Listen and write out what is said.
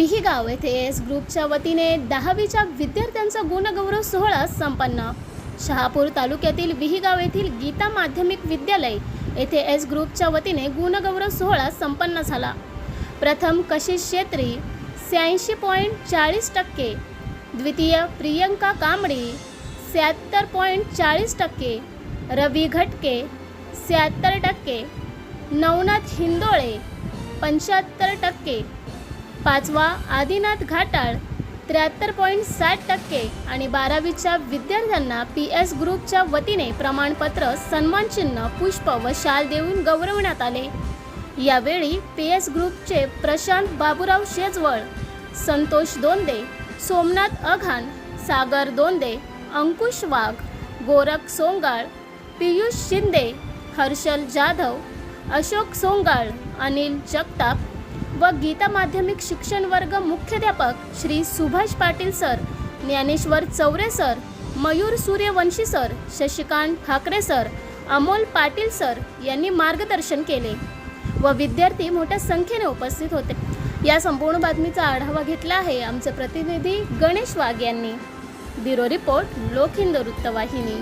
पिहीगाव येथे एस ग्रुपच्या वतीने दहावीच्या विद्यार्थ्यांचा गुणगौरव सोहळा संपन्न. शहापूर तालुक्यातील विहीगाव येथील गीता माध्यमिक विद्यालय येथे एस ग्रुपच्या वतीने गुणगौरव सोहळा संपन्न झाला. प्रथम कशिश शेत्री शहाऐंशी पॉईंट चाळीस टक्के. द्वितीय प्रियंका कांबळी शहात्तर पॉईंट चाळीस टक्के. रवी घटके शहात्तर टक्के. नवनाथ हिंदोळे पंच्याहत्तर टक्के. पाचवा आदिनाथ घाटाळ त्र्याहत्तर पॉईंट साठ टक्के आणि बारावीच्या विद्यार्थ्यांना पी एस ग्रुपच्या वतीने प्रमाणपत्र सन्मानचिन्ह पुष्प व शाल देऊन गौरवण्यात आले. यावेळी पी एस ग्रुपचे प्रशांत बाबूराव शेजवळ संतोष दोंदे सोमनाथ अघान सागर दोंदे अंकुश वाघ गोरख सोंगाळ पियुष शिंदे हर्षल जाधव अशोक सोंगाळ अनिल जगताप व गीता माध्यमिक शिक्षण वर्ग मुख्याध्यापक Shri Subhash Patil sir Dnyaneshwar Chaure sir Mayur Suryavanshi sir Shashikant Thackeray sir Amol Patil sir यांनी मार्गदर्शन केले व विद्यार्थी मोठ्या संख्येने उपस्थित होते. या संपूर्ण बातमीचा आढावा घेतला आहे आमचे प्रतिनिधी गणेश वाघ यांनी. ब्युरो रिपोर्ट लोक हिंद वृत्तवाहिनी.